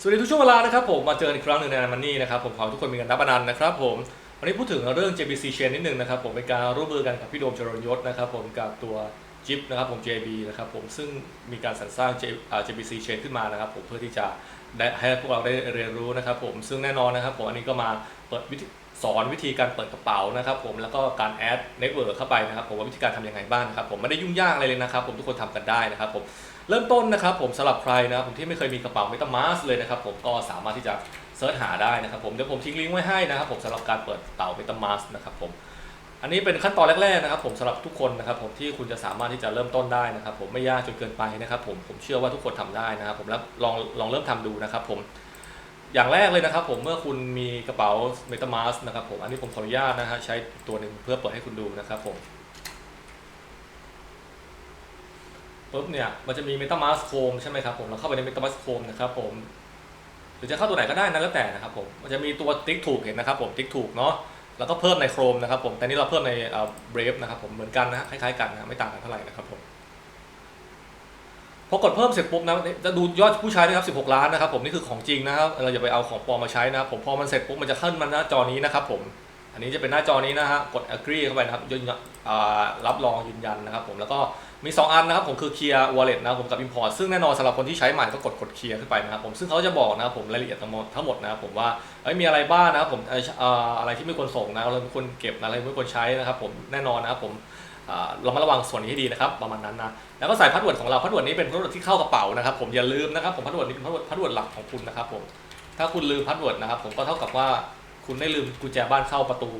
สวัสดีทุกช่วงเวลานะครับผมมาเจอกันอีกครั้งหนึ่งในมันนี่นะครับผมขอให้ทุกคนมีกันรับอนันต์นะครับผมวันนี้พูดถึงเรื่อง JBC Chain นิดนึงนะครับผมเป็นการร่วมมือกันกับพี่โดมจรนยศนะครับผมกับตัวจิปนะครับผม JB นะครับผมซึ่งมีการสรรสร้าง JBC Chain ขึ้นมานะครับผมเพื่อที่จะได้ให้พวกเราได้เรียนรู้นะครับผมซึ่งแน่นอนนะครับผมอันนี้ก็มาเปิดวิธี สอนวิธีการเปิดกระเป๋านะครับผมแล้วก็การแอดเน็ตเวิร์กเข้าไปนะครับผมว่าวิธีการทำยังไงบ้างนะครับผมไม่ได้ยุ่งยากอะไรเลยนะครับ ผมทุกคนทำกันได้นะครับผมเริ่มต้นนะครับผมสำหรับใครนะครับผมที่ไม่เคยมีกระเป๋า MetaMask เลยนะครับผมก็สามารถที่จะเสิร์ชหาได้นะครับผมเดี๋ยวผมทิ้งลิงก์ไว้ให้นะครับผมสำหรับการเปิดกระเป๋า MetaMask นะครับผมอันนี้เป็นขั้นตอนแรกๆนะครับ ผมสำหรับทุกคนนะครับ ผมที่คุณจะสามารถที่จะเริ่มต้นได้นะครับ ผมไม่ยากจนเกินไปนะครับ ผมผมเชื่อว่าทุกคนทำได้นะครับ ผมแล้วลองลองเริ่มทำดูนะครับ ผม อย่างแรกเลยนะครับผมเมื่อคุณมีกระเป๋า MetaMask นะครับผมอันนี้ผมขออนุญาตนะฮะใช้ตัวหนึ่งเพื่อเปิดให้คุณดูนะครับผมปุ๊บเนี่ยมันจะมี MetaMask Chrome ใช่ไหมครับผมเราเข้าไปใน MetaMask Chrome นะครับผมหรือจะเข้าตัวไหนก็ได้นะแล้วแต่นะครับผมมันจะมีตัวติ๊กถูกเห็นนะครับผมติ๊กถูกเนาะแล้วก็เพิ่มใน Chrome นะครับผมแต่นี่เราเพิ่มในเอ่อ Brave นะครับผมเหมือนกันนะคล้ายๆกันนะไม่ต่างกันเท่าไหร่นะครับผม พอกดเพิ่มเสร็จปุ๊บนะจะดูยอดผู้ใช้นะครับ 16 ล้านนะครับผมนี่คือของจริงนะครับเราอย่าไปเอาของปลอมมาใช้นะครับผมพอมันเสร็จปุ๊บมันจะขึ้นมาหน้าจอนี้นะครับผมอันนี้จะเป็นหน้าจอนี้นะฮะกด agree เข้าไปนะครับยืนยันอ่ารับรองยืนยันนะครับผมแล้วก็มี 2 อันนะครับผมคือ Clear Wallet นะครับผมกับ Import ซึ่งแน่นอนสำหรับคนที่ใช้ใหม่ก็กดกด Clear ขึ้นไปนะครับผมซึ่งเขาจะบอกนะครับผมรายละเอียดทั้งหมดทั้งหมดนะครับผมว่าเอ้ยมีอะไรบ้างนะครับผมอะไรที่ไม่ควรส่งนะอะไรไม่ควรเก็บนะอะไรไม่ควรใช้นะครับผมแน่นอนนะครับผม เรามาระวังส่วนนี้ให้ดีนะครับประมาณนั้นนะแล้วก็ใส่พาสเวิร์ดของเราพาสเวิร์ดนี้เป็นพาสเวิร์ดที่เข้ากระเป๋านะครับผมอย่าลืมนะครับผมพาสเวิร์ดนี้เป็นพาสเวิร์ดพาสเวิร์ดหลักของคุณนะครับผมถ้าคุณลืมพาสเวิร์ดนะครับผมก็เท่ากับว่าคุณได้ลืมกุญแจบ้านเข้าประตู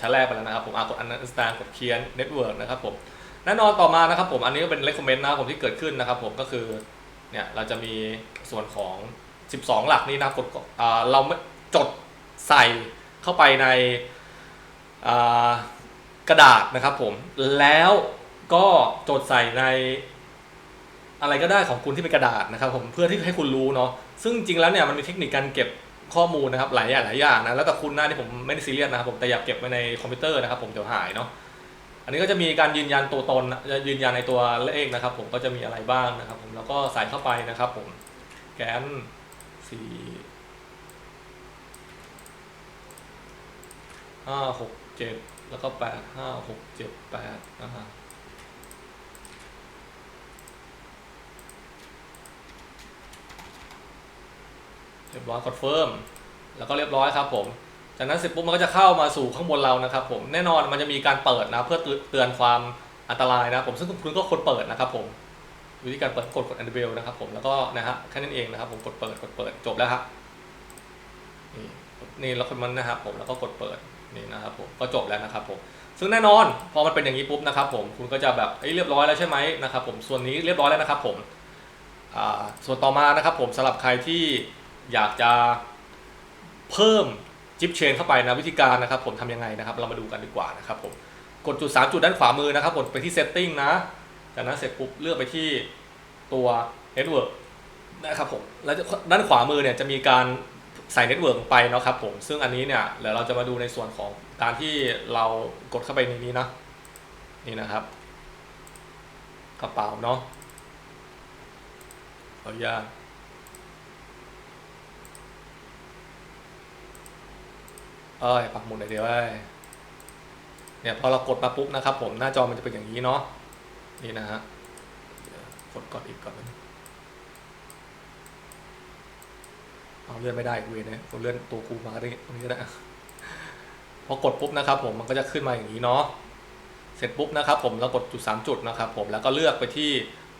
ชั้นแรกไปแล้วนะครับผมอะกด understand กด clear network นะครับผมแน่นอนต่อมานะครับผมอันนี้ก็เป็น recommend นะครับผมที่เกิดขึ้นนะครับผมก็คือเนี่ยเราจะมีส่วนของ 12 หลักนี้นะครับกดอ่าเราไม่จดใส่เข้าไปในอ่า กระดาษนะครับผมแล้วก็จดใส่ใน อะไรก็ได้ของคุณที่เป็นกระดาษนะครับ ผมเพื่อที่ให้คุณรู้เนาะซึ่งจริงแล้วเนี่ยมันมีเทคนิคการเก็บข้อมูลนะครับหลายอย่างหลายอย่างนะแล้วแต่คุณนะที่ผมไม่ได้ซีเรียสนะครับผมแต่อยากเก็บไว้ในคอมพิวเตอร์นะครับ ผมเดี๋ยวหายเนาะอันนี้ก็จะมีการยืนยันตัวตนจะยืนยันในตัวเลขนะครับ ผมก็จะมีอะไรบ้างนะครับ ผมแล้วก็ใส่เข้าไปนะครับ ผมแกนสี่ห้าหกเจ็ด แล้วก็แปดห้าหกเจ็ดแปดนะฮะเรียบร้อยคอนเฟิร์มแล้วก็เรียบร้อยครับผม จากนั้นเสร็จปุ๊บมันก็จะเข้ามาสู่ข้างบนเรานะครับผมแน่นอนมันจะมีการเปิดนะเพื่อเตือนความอันตรายนะครับผมซึ่งคุณก็คนเปิดนะครับผมวิธีการเปิดกดกด enable นะครับผมแล้วก็นะฮะแค่นั้นเองนะครับผมกดเปิดกดเปิดจบแล้วครับนี่นี่แล้วคนมันนะครับผมแล้วก็กดเปิด นี่นะครับผมก็จบแล้วนะครับผมซึ่งแน่นอนพอมันเป็นอย่างนี้ปุ๊บนะครับผมคุณก็จะแบบเอ้ยเรียบร้อยแล้วใช่ไหมนะครับผมส่วนนี้เรียบร้อยแล้วนะครับผมส่วนต่อมานะครับผมสำหรับใครที่อยากจะเพิ่มจิปเชนเข้าไปนะวิธีการนะครับผมทำยังไงนะครับ เรามาดูกันดีกว่านะครับผมกดจุด 3 จุดด้านขวามือนะครับกดไปที่ setting นะ จากนั้นเสร็จปุ๊บเลือกไปที่ตัว network นะครับผมแล้วด้านขวามือเนี่ยจะมีการ ใส่ network ลงไปเนาะครับผมซึ่งอันนี้เนี่ยเดี๋ยวเราจะมาดูในส่วนของการที่เรากดเข้าไปในนี้นะนี่นะครับ กระเป๋าเนาะขออนุญาตเอ้ยปักหมุดหน่อยเดียวเอ้ยเนี่ยพอเรากดมาปุ๊บนะครับผมหน้าจอมันจะเป็นอย่างนี้เนาะนี่นะฮะเดี๋ยวกดก่อนอีกก่อนนึง เอาเลื่อนไม่ได้กูเองนะผมเลื่อนตัวกูมาได้ตรงนี้ก็ได้พอกดปุ๊บนะครับผมมันก็จะขึ้นมาอย่างนี้เนาะเสร็จปุ๊บนะครับผมเรากดจุดสามจุดนะครับผมแล้วก็เลือกไปที่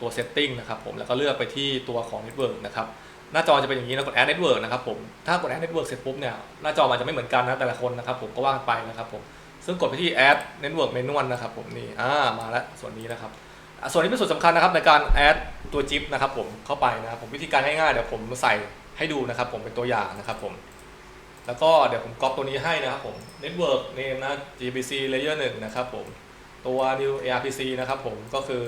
ตัว setting นะครับผมแล้วก็เลือกไปที่ตัวของ network นะครับหน้าจอจะเป็นอย่างนี้นะกด add network นะครับผมถ้ากด add network เสร็จปุ๊บเนี่ยหน้าจอมันจะไม่เหมือนกันนะแต่ละคนนะครับผมก็ว่ากันไปนะครับผมซึ่งกดไปที่ add network menu นะครับผมนี่อ่ามาแล้วส่วนนี้นะครับส่วนนี้เป็นส่วนสำคัญนะครับในการ add ตัว chip นะครับผมเข้าไปนะครับผมวิธีการง่ายๆเดี๋ยวผมใส่ ให้ดูนะครับผมเป็นตัวอย่างนะครับผมแล้วก็เดี๋ยวผมก๊อปตัวนี้ให้นะครับผม network name นะ GBC layer 1 นะครับผมตัว new ARPC นะครับผมก็คือ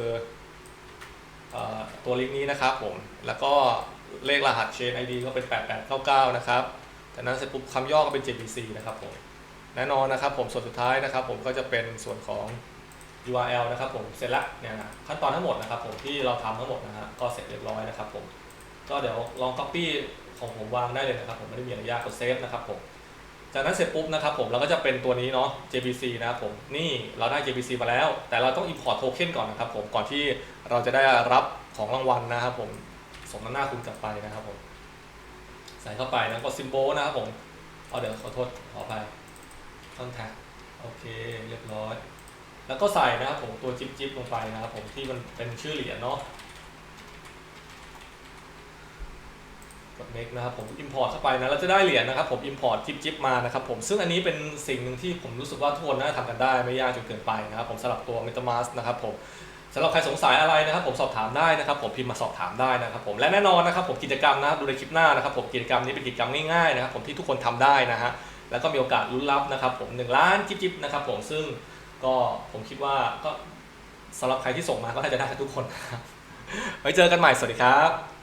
อตัวลิงก์นี้นะครับผมแล้วก็เลขรหัส chain ID ก็เป็น 8899 นะครับจากนั้นเสร็จปุ๊บคำย่อก็เป็น JBC นะครับผมแน่นอนนะครับผมส่วนสุดท้ายนะครับผมก็จะเป็นส่วนของ URL นะครับผมเสร็จแล้วเนี่ยนะขั้นตอนทั้งหมดนะครับผมที่เราทำทั้งหมดนะฮะก็เสร็จเรียบร้อยนะครับผม ก็เดี๋ยวลอง copy ของผมวางได้เลยนะครับผมไม่ได้มีอนุญาตกดเซฟนะครับผมจากนั้นเสร็จปุ๊บนะครับผมเราก็จะเป็นตัวนี้เนาะ JBC นะครับผมนี่เราได้ JBC มาแล้ว แต่เราต้อง import token ก่อนนะครับผมก่อนที่เราจะได้รับของรางวัลนะครับผมสมน้ำหน้าคุณกลับไปนะครับผมใส่เข้าไปนะกด symbol นะครับผมเอาเดี๋ยวขอโทษขอไป contact โอเคเรียบร้อย แล้วก็ใส่นะครับผมตัวจิ๊บจิ๊บลงไปนะครับผมที่มันเป็นชื่อเหรียญเนาะ กด next นะครับผม import เข้าไปนะเราจะได้เหรียญนะครับผม import จิบจิบมานะครับผมซึ่งอันนี้เป็นสิ่งหนึ่งที่ผมรู้สึกว่าทุกคนน่าจะทำกันได้ไม่ยากจนเกินไปนะครับผมสำหรับตัว MetaMask นะครับผมสำหรับใครสงสัยอะไรนะครับผมสอบถามได้นะครับผมพิมพ์มาสอบถามได้นะครับผมและแน่นอนนะครับผมกิจกรรมนะครับดูในคลิปหน้านะครับผมกิจกรรมนี้เป็นกิจกรรมง่ายๆนะครับผมที่ทุกคนทำได้นะฮะแล้วก็มีโอกาสลุ้นรับนะครับผม1ล้านจิ๊บจิบนะครับผมซึ่งก็ผมคิดว่าก็สำหรับใครที่ส่งมาก็น่าจะได้ทุกคนไว้เจอกันใหม่สวัสดีครับ